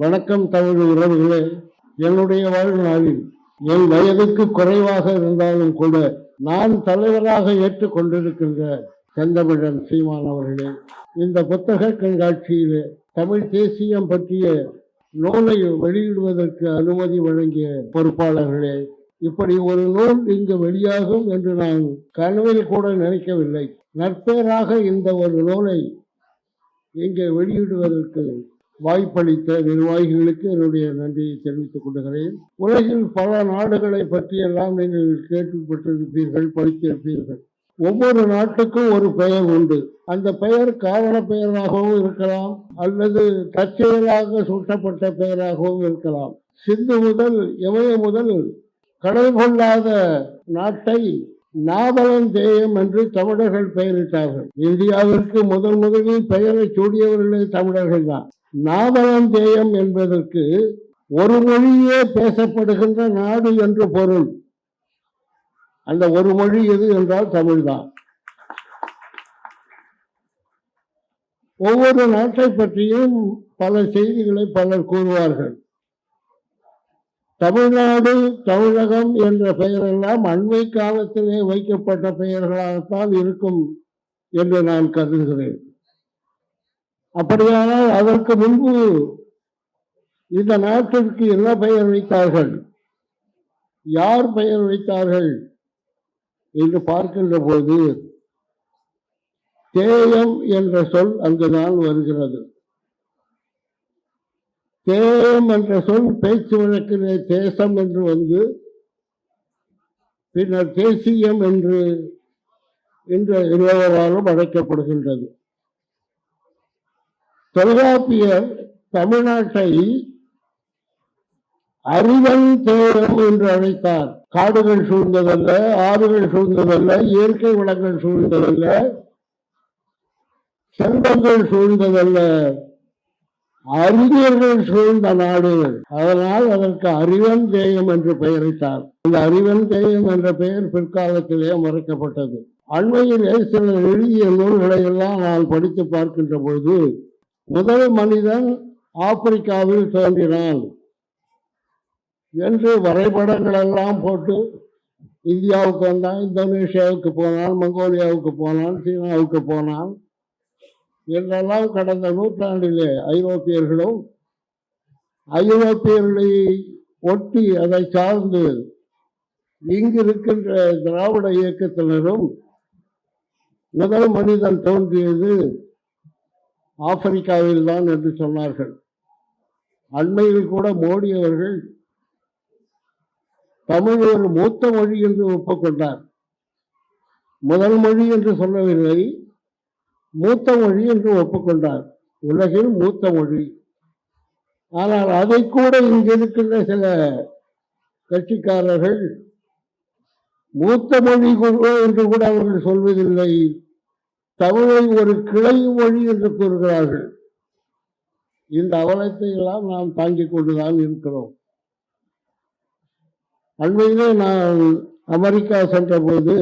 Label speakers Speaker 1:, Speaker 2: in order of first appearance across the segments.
Speaker 1: வணக்கம் தமிழ் உறவுகளே. என்னுடைய வாழ்நாளில் என் வயதுக்கு குறைவாக இருந்தாலும் கூட நான் தலைவராக ஏற்றுக்கொண்டிருக்கின்ற செந்தமிழன் சீமான் அவர்களே இந்த புத்தக கண்காட்சியிலே தமிழ் தேசியம் பற்றிய நூலை வெளியிடுவதற்கு அனுமதி வழங்கிய பொறுப்பாளர்களே இப்படி ஒரு நூல் இங்கு வெளியாகும் என்று நான் கனவில் கூட நினைக்கவில்லை. நற்பேராக இந்த ஒரு நூலை இங்கே வெளியிடுவதற்கு வாய்ப்பளித்த நிர்வாகிகளுக்கு என்னுடைய நன்றியை தெரிவித்துக் கொள்கிறேன். உலகில் பல நாடுகளை பற்றியெல்லாம் நீங்கள் கேட்டுப்பட்டிருப்பீர்கள் படித்திருப்பீர்கள். ஒவ்வொரு நாட்டுக்கும் ஒரு பெயர் உண்டு. அந்த பெயர் காரண பெயராகவும் இருக்கலாம் அல்லது தற்செயலாக சூட்டப்பட்ட பெயராகவும் இருக்கலாம். சிந்து முதல் இமய முதல் கடல் கொள்ளாத நாட்டை நாவலந்தேயம் என்று தமிழர்கள் பெயரிட்டார்கள். இந்தியாவிற்கு முதல் முதலில் பெயரை சூடியவர்களே தமிழர்கள் தான். நாவலந்தேயம் என்பதற்கு ஒரு மொழியே பேசப்படுகின்ற நாடு என்று பொருள். அந்த ஒரு மொழி எது என்றால் தமிழ்தான். ஒவ்வொரு நாட்டை பற்றியும் பல செய்திகளை பலர் கூறுவார்கள். தமிழ்நாடு தமிழகம் என்ற பெயரெல்லாம் அண்மை காலத்திலே வைக்கப்பட்ட பெயர்களாகத்தான் இருக்கும் என்று நான் கருதுகிறேன். அப்படியானால் அதற்கு முன்பு இந்த நாட்டிற்கு என்ன பெயர் வைத்தார்கள் யார் பெயர் வைத்தார்கள் என்று பார்க்கின்ற போது தேயம் என்ற சொல் அங்குதான் வருகிறது. தேயம் என்ற சொல் பேச்சு வழக்கிலே தேசம் என்று வந்து பின்னர் தேசியம் என்று என்ற இருவராலும் அழைக்கப்படுகின்றது. தொல்காப்பியர் தமிழ்நாட்டை அறிவன் தேரம் என்று அழைத்தார். காடுகள் சூழ்ந்ததல்ல ஆறுகள் சூழ்ந்ததல்ல இயற்கை வளங்கள் சூழ்ந்ததல்ல செல்வங்கள் சூழ்ந்ததல்ல அறிஞர்கள் சூழ்ந்த நாடு. அதனால் அதற்கு அறிவன் தேயம் என்று பெயரிட்டார். இந்த அறிவன் தேயம் என்ற பெயர் பிற்காலத்திலே மறைக்கப்பட்டது. அண்மையிலே சில எழுதிய நூல்களை எல்லாம் நான் படித்து பார்க்கின்ற பொழுது முதல் மனிதன் ஆப்பிரிக்காவில் தோன்றினான். என்று வரைபடங்கள் எல்லாம் போட்டு இந்தியாவுக்கு வந்தான் இந்தோனேஷியாவுக்கு போனான் மங்கோலியாவுக்கு போனான் சீனாவுக்கு போனான். என்றெல்லாம் கடந்த நூற்றாண்டிலே ஐரோப்பியர்களும் ஐரோப்பியர்களை ஒட்டி அதை சார்ந்து இங்கு இருக்கின்ற திராவிட இயக்கத்தினரும் முதல் மனிதன் தோன்றியது ஆப்பிரிக்காவில் தான் என்று சொன்னார்கள். அண்மையில் கூட மோடி அவர்கள் தமிழ் ஒரு மூத்த மொழி என்று ஒப்புக்கொண்டார். முதல் மொழி என்று சொல்லவில்லை மூத்த மொழி என்று ஒப்புக்கொண்டார். உலகில் மூத்த மொழி. ஆனால் அதை கூட இங்கிருக்கின்ற சில கட்சிக்காரர்கள் மூத்த மொழி கூட என்று கூட அவர்கள் சொல்வதில்லை. தமிழை ஒரு கிளை மொழி என்று கூறுகிறார்கள். இந்த அவலத்தை எல்லாம் நாம் தாங்கிக் கொண்டுதான் இருக்கிறோம். அண்மையிலே நான் அமெரிக்கா சென்ற போது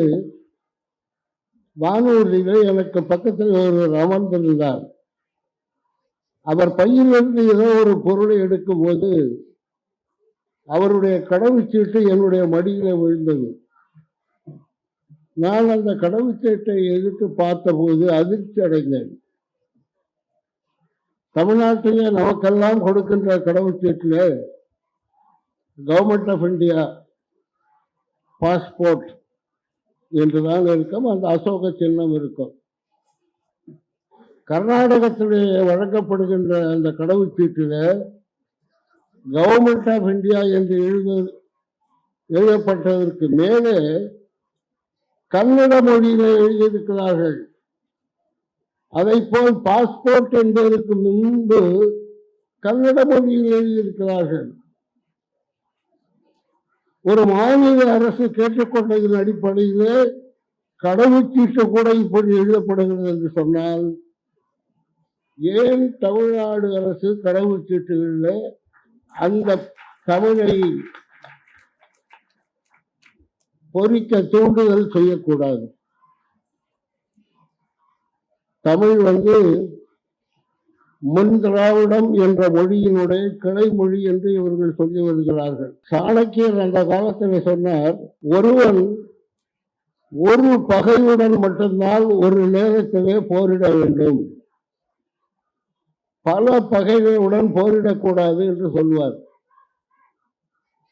Speaker 1: வானூர்தியிலே எனக்கு பக்கத்தில் ஒரு அமர்ந்திருந்தார். அவர் பையிலிருந்து ஏதோ ஒரு பொருளை எடுக்கும்போது அவருடைய கடவுச்சீட்டு என்னுடைய மடியில விழுந்தது. நான் அந்த கடவுச்சீட்டை எடுத்து பார்த்தபோது அதிர்ச்சி அடைந்தேன். தமிழ்நாட்டிலே நமக்கெல்லாம் கொடுக்கின்ற கடவுச்சீட்டில் கவர்மெண்ட் ஆஃப் இந்தியா பாஸ்போர்ட் என்றுதான் இருக்கும் அந்த அசோக சின்னம் இருக்கும். கர்நாடகத்திலே வழங்கப்படுகின்ற அந்த கடவுச்சீட்டில் கவர்மெண்ட் ஆஃப் இந்தியா என்று எழுத எழுதப்பட்டதற்கு மேலே கன்னட மொழியில எழுதியிருக்கிறார்கள். அதை போல் பாஸ்போர்ட் என்பதற்கு முன்பு கன்னட மொழியில் எழுதியிருக்கிறார்கள். ஒரு மாநில அரசு கேட்டுக்கொண்டதன் அடிப்படையிலே கடவுச்சீட்டு கூட இப்படி எழுதப்படுகிறது என்று சொன்னால் ஏன் தமிழ்நாடு அரசு கடவுச்சீட்டுகளில் அந்த தமிழை பொறிக்க தூண்டுதல் செய்யக்கூடாது. தமிழ் வந்து முன் திராவிடம் என்ற மொழியினுடைய கிளை மொழி என்று இவர்கள் சொல்லி வருகிறார்கள். சாணக்கியர் அந்த காலத்தில் சொன்னார் ஒருவன் ஒரு பகையுடன் மட்டும்தான் ஒரு நேரத்திலே போரிட வேண்டும். பல பகைகளுடன் போரிடக்கூடாது என்று சொல்வார்.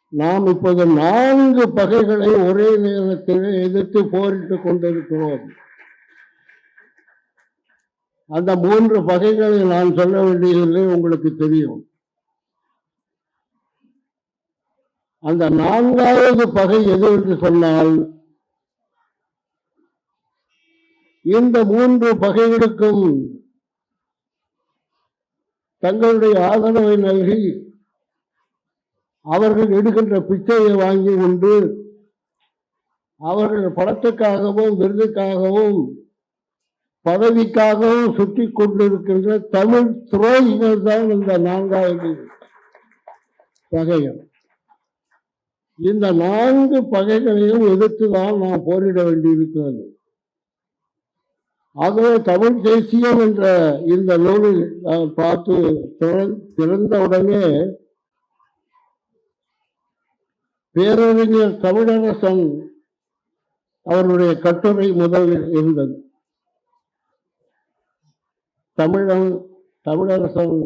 Speaker 1: நாம் இப்போது நான்கு பகைகளை ஒரே நேரத்தில் எதிர்த்து போரிட்டுக் கொண்டிருக்கிறோம். அந்த மூன்று பகைகளை நான் சொல்ல வேண்டியதில்லை உங்களுக்கு தெரியும். அந்த நான்காவது பகை எது என்று சொன்னால் இந்த மூன்று பகைகளுக்கும் தங்களுடைய ஆதரவை நல்கி அவர்கள் எடுக்கின்ற பிச்சையை வாங்கி கொண்டு அவர்கள் படத்துக்காகவும் விருதுக்காகவும் பதவிக்காகவும் சுற்றி கொண்டிருக்கின்ற தமிழ் துறையினர் தான் இந்த நான்காவது பகைகள். இந்த நான்கு பகைகளையும் எதிர்த்து தான் நாம் போரிட வேண்டியிருக்கிறது. ஆகவே தமிழ் தேசியம் என்ற இந்த நூலில் பார்த்து திறந்- திறந்தவுடனே பேரறிஞர் தமிழரசன் அவருடைய கட்டுரை முதலில் இருந்தது. தமிழன் தமிழரசன்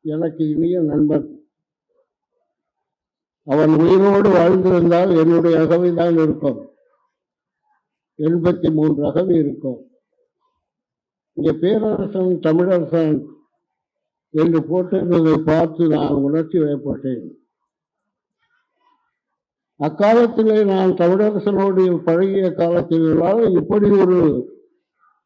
Speaker 1: எனக்கு இனிய நண்பன். அவன் உயிரோடு வாழ்ந்திருந்தால் என்னுடைய அகவை தான் இருக்கும். எண்பத்தி மூன்று அகவை இருக்கும். இங்கே பேரரசன் தமிழரசன் என்று போட்டிருந்ததை பார்த்து நான் உணர்ச்சி வயப்பட்டேன் அக்காலத்திலே நான் தமிழரசனோடு பழகிய காலத்திலால் இப்படி ஒரு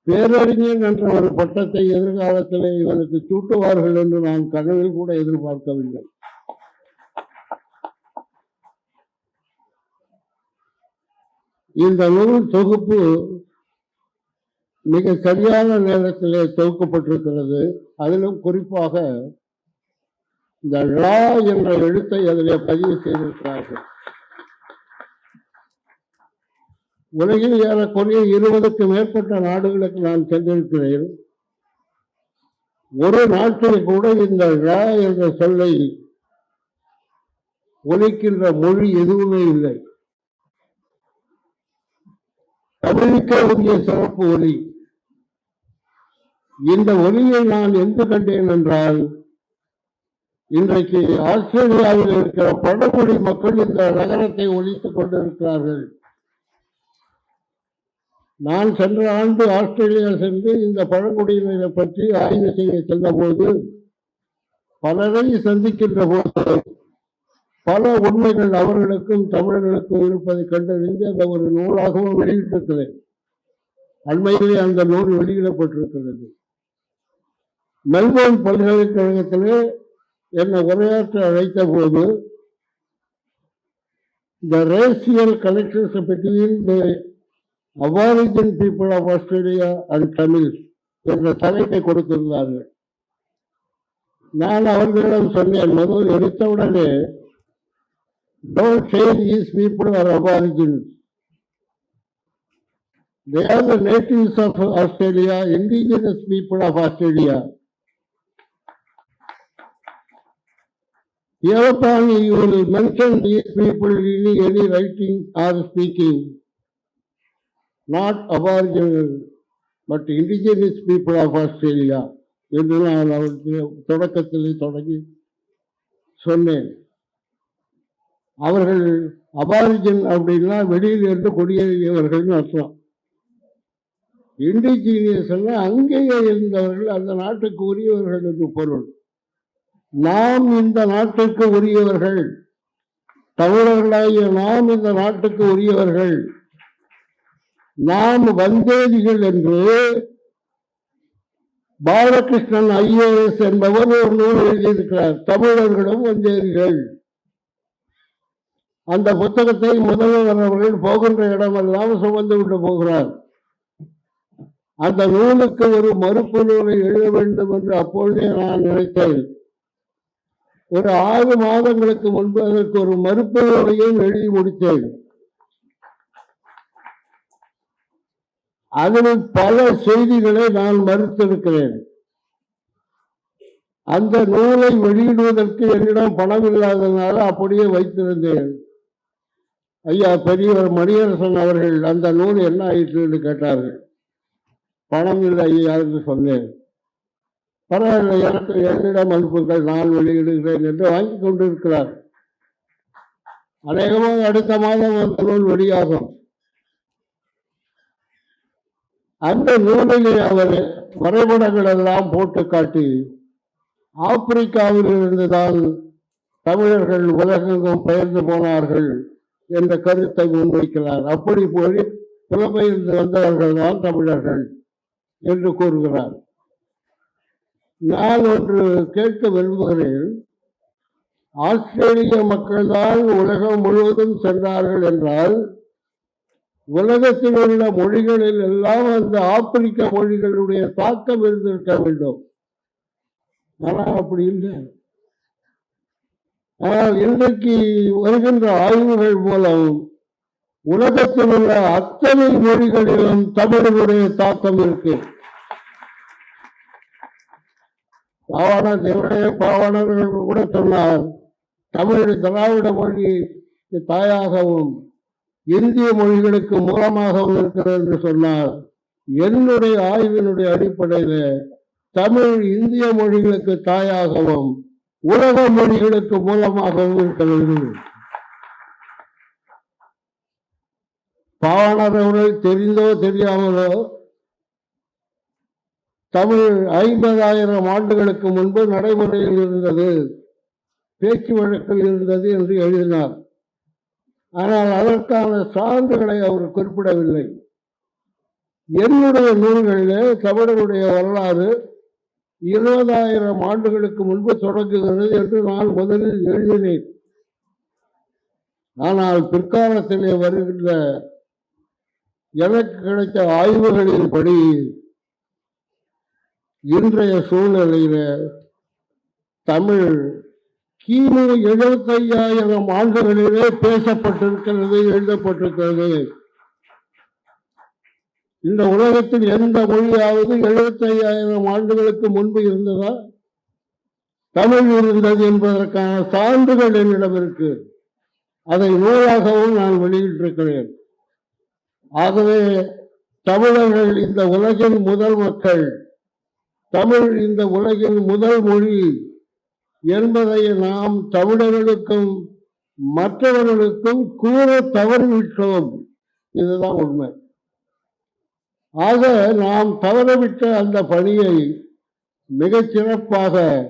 Speaker 1: பேரறிஞன் என்ற ஒரு பட்டத்தை எதிர்காலத்திலே இவனுக்கு சூட்டுவார்கள் என்று நான் கனவில் கூட எதிர்பார்க்கவில்லை. இந்த நூல் தொகுப்பு மிக சரியான நேரத்திலே தொகுக்கப்பட்டிருக்கிறது. அதிலும் குறிப்பாக இந்த ழா என்ற எழுத்தை அதிலே பதிவு செய்திருக்கிறார்கள். உலகில் ஏறக்குறைய இருபதுக்கு மேற்பட்ட நாடுகளுக்கு நான் சென்றிருக்கிறேன். ஒரு நாட்டில் கூட இந்த ழ என்ற சொல்லை ஒலிக்கின்ற மொழி எதுவுமே இல்லை. தமிழுக்கு உரிய சிறப்பு ஒலி. இந்த ஒலியை நான் எங்கு கண்டேன் என்றால் இன்றைக்கு ஆஸ்திரேலியாவில் இருக்கிற பழங்குடி மக்கள் இந்த நகரத்தை ஒழித்துக் கொண்டிருக்கிறார்கள். நான் சென்ற ஆண்டு ஆஸ்திரேலியா சென்று இந்த பழங்குடியினரை பற்றி ஆய்வு செய்ய சென்றபோது பலரை சந்திக்கின்ற போது பல உண்மைகள் அவர்களுக்கும் தமிழர்களுக்கும் இருப்பதை கண்டறிந்து அந்த ஒரு நூலாகவும் வெளியிட்டிருக்கிறேன் அண்மையிலே அந்த நூல் வெளியிடப்பட்டிருக்கிறது. மெல்போர்ன் பல்கலைக்கழகத்திலே என்னை உரையாற்ற அழைத்த போது the racial கலெக்டர்ஸை between aborigine people of Australia and Tamil என்ற தலைப்பை கொடுத்திருந்தார்கள் நான் அவர்களிடம் சொன்னேன் முதல் எடுத்தவுடனே don't call these people are aborigine they are the natives of Australia indigenous people of Australia Hereupon you will mention people people any writing or speaking. Not aboriginal, but indigenous people of Australia என்று நான் அவருக்கு தொடக்கத்திலே தொடங்கி சொன்னேன். அவர்கள் அபாரிஜன் அப்படின்னா வெளியில் இருந்து குடியேறியவர்கள்னு அர்த்தம். இண்டிஜீனியஸ் எல்லாம் அங்கேயே இருந்தவர்கள் அந்த நாட்டுக்கு உரியவர்கள் என்று பொருள். நாம் இந்த நாட்டுக்கு உரியவர்கள். தமிழர்களாகிய நாம் இந்த நாட்டுக்கு உரியவர்கள். நாம் வந்தேதிகள் என்று பாலகிருஷ்ணன் ஐஏஎஸ் என்பவர் ஒரு நூல் எழுதியிருக்கிறார். தமிழர்களும் வந்தேதிகள். அந்த புத்தகத்தை முதல்வர் அவர்கள் போகின்ற இடமெல்லாம் சுமந்து விட்டு போகிறார். அந்த நூலுக்கு ஒரு மறுப்பு நூலை எழுத வேண்டும் என்று அப்பொழுதே நான் நினைத்தேன். ஒரு ஆறு மாதங்களுக்கு முன்பு அதற்கு ஒரு மறுப்பு நூலையும் எழுதி முடித்தேன். அதில் பல செய்திகளை நான் மறுத்திருக்கிறேன். அந்த நூலை வெளியிடுவதற்கு என்னிடம் பணம் இல்லாததுனால அப்படியே வைத்திருந்தேன். ஐயா பெரியவர் மணியரசன் அவர்கள் அந்த நூல் என்ன ஆயிற்று என்று கேட்டார்கள். பணம் இல்லை ஐயா என்று சொன்னேன். பரவாயில்லை எனக்கு என்னிடம் அனுப்புங்கள் நான் வெளியிடுகிறேன் என்று வாங்கி கொண்டிருக்கிறார். அநேகமாக அடுத்த மாதம் அந்த நூல் வெளியாகும். அந்த நூலிலே அவர் வரைபடங்கள் எல்லாம் போட்டு காட்டி ஆப்பிரிக்காவில் இருந்துதான் தமிழர்கள் உலகெங்கும் பெயர்ந்து போனார்கள் என்ற கருத்தை முன்வைக்கிறார். அப்படி போய் புலம்பெயர்ந்து வந்தவர்கள் தான் தமிழர்கள் என்று கூறுகிறார். நான் ஒன்று கேட்க விரும்புகிறேன். ஆஸ்திரேலிய மக்கள்தான் உலகம் முழுவதும் சென்றார்கள் என்றால் உலகத்தில் உள்ள மொழிகளில் எல்லாம் அந்த ஆப்பிரிக்க மொழிகளுடைய தாக்கம் இருந்திருக்க வேண்டும். ஆனால் அப்படி இல்லை. ஆனால் இன்றைக்கு வருகின்ற ஆய்வுகள் மூலம் உலகத்தில் உள்ள அத்தனை மொழிகளிலும் தமிழனுடைய தாக்கம் இருக்கு. பாவாணர் தேவடைய பாவாணர்கள் கூட சொன்னார் தமிழ் திராவிட மொழி தாயாகவும் இந்திய மொழிகளுக்கு மூலமாகவும் இருக்கிறது என்று சொன்னார் என்னுடைய ஆய்வினுடைய அடிப்படையில் தமிழ் இந்திய மொழிகளுக்கு தாயாகவும் உலக மொழிகளுக்கு மூலமாகவும் இருக்கிறது பாவாணர் அவர்கள் தெரிந்தோ தெரியாமலோ தமிழ் ஐம்பதாயிரம் ஆண்டுகளுக்கு முன்பு நடைமுறையில் இருந்தது பேச்சு வழக்கில் இருந்தது என்று எழுதினார். ஆனால் அதற்கான சான்றுகளை அவர் குறிப்பிடவில்லை. என்னுடைய நூல்களிலே தமிழருடைய வரலாறு இருபதாயிரம் ஆண்டுகளுக்கு முன்பு தொடங்குகிறது என்று நான் முதலில் எழுதினேன். ஆனால் பிற்காலத்திலே வருகின்ற எனக்கு கிடைத்த ஆய்வுகளின்படி இன்றைய சூழ்நிலையில தமிழ் கிமு எழுபத்தையாயிரம் ஆண்டுகளிலே பேசப்பட்டிருக்கிறது எழுதப்பட்டிருக்கிறது. இந்த உலகத்தில் எந்த மொழியாவது எழுபத்தையாயிரம் ஆண்டுகளுக்கு முன்பு இருந்ததா? தமிழ் இருந்தது என்பதற்கான சான்றுகள் என்னிடம் இருக்கு. அதை நூலாகவும் நான் வெளியிட்டிருக்கிறேன். ஆகவே தமிழர்கள் இந்த உலகின் முதல் மக்கள். தமிழ் இந்த உலகின் முதல் மொழி. என்பதை நாம் தமிழர்களுக்கும் மற்றவர்களுக்கும் கூற தவறிவிட்டோம். இதுதான் உண்மை. ஆக நாம் தவறவிட்ட அந்த பணியை மிகச் சிறப்பாக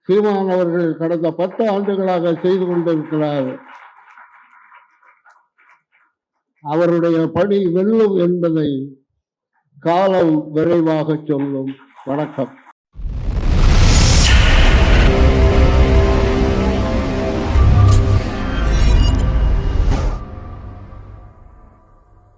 Speaker 1: சீமான் அவர்கள் கடந்த பத்து ஆண்டுகளாக செய்து கொண்டிருக்கிறார். அவருடைய பணி வெல்லும் என்பதை காலம் விரைவாக சொல்லும். வணக்கம்.